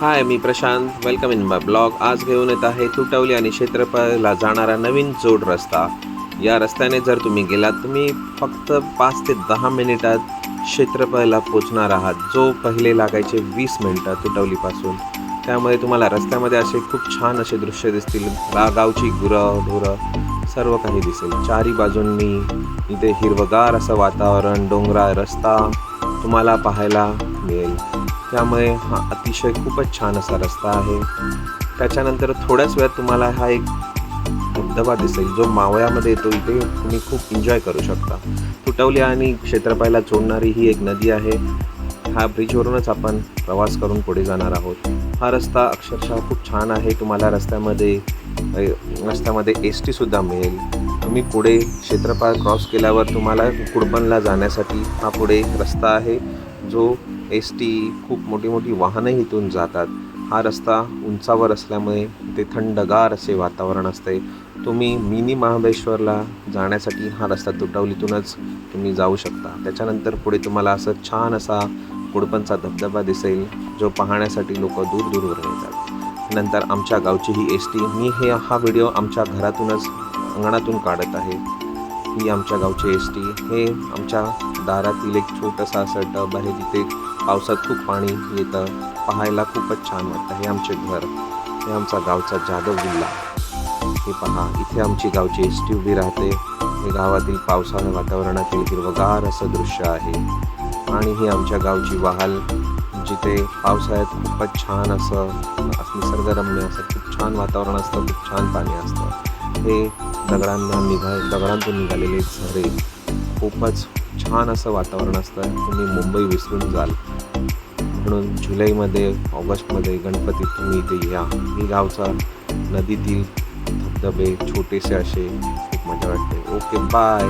High me Prashant. Welcome in my blog आज घेऊन येत आहे तुटवली आणि क्षेत्रफळला जाणारा नवीन जोड रस्ता. या रस्त्याने जर तुम्ही गेलात तुम्ही फक्त पाच ते दहा मिनिटात क्षेत्रफळला पोचणार आहात. जो पहिले लागायचे वीस मिनटं तुटवलीपासून. त्यामुळे तुम्हाला रस्त्यामध्ये असे खूप छान असे दृश्य दिसतील. गा गावची गुरं ढोरं सर्व काही दिसेल. चारी बाजूंनी इथे हिरवगार असं वातावरण डोंगराळ रस्ता तुम्हाला पाहायला मिळेल. त्यामुळे हा अतिशय खूपच छान असा रस्ता आहे. त्याच्यानंतर थोड्याच वेळात तुम्हाला हा एक धबधबा दिसेल जो मावळ्यामध्ये येतो इथे तुम्ही खूप एन्जॉय करू शकता. तुटवली आणि क्षेत्रपायला जोडणारी ही एक नदी आहे. ह्या ब्रिजवरूनच आपण प्रवास करून पुढे जाणार आहोत. हा रस्ता अक्षरशः खूप छान आहे. तुम्हाला रस्त्यामध्ये रस्त्यामध्ये एस टीसुद्धा मिळेल. तुम्ही पुढे क्षेत्रपाळ क्रॉस केल्यावर तुम्हाला कुडपणला जाण्यासाठी हा पुढे रस्ता आहे जो एस टी खूप मोठी मोठी वाहनंही इथून जातात. हा रस्ता उंचावर असल्यामुळे ते थंडगार असे वातावरण असते. तुम्ही मिनी महाबळेश्वरला जाण्यासाठी हा रस्ता तुटवलीतूनच तुम्ही जाऊ शकता. त्याच्यानंतर पुढे तुम्हाला असं छान असा कुडपणचा धबधबा दिसेल जो पाहण्यासाठी लोक दूर दूरवरून येतात. नंतर आमच्या गावची ही एस टी मी हे हा व्हिडिओ आमच्या घरातूनच अंगणातून काढत आहे. ही आमच्या गावची एस टी हे आमच्या दारातील एक छोटंसं असं टब आहे जिथे पावसात खूप पाणी येतं. पाहायला खूपच छान वाटतं. हे आमचे घर. हे आमचा गावचा जाधव जिल्हा. हे पहा इथे आमची गावची एस टी उभी राहते. हे गावातील पावसाळ्या वातावरणातील हिरवगार असं दृश्य आहे. आणि ही आमच्या गावची वाहल जिथे पावसाळ्यात खूपच छान असं असं निसर्गरम्य असं खूप छान वातावरण असतं खूप छान पाणी असतं. हे दगडांना निघा दगडांतून निघालेले झरे खूपच छान असं वातावरण असतं. तुम्ही मुंबई विसरून जाल. म्हणून जुलैमध्ये ऑगस्टमध्ये गणपतीत तुम्ही इथे या. मी गावचा नदीतील धबधबे छोटेसे असे खूप मजा वाटते. Okay bye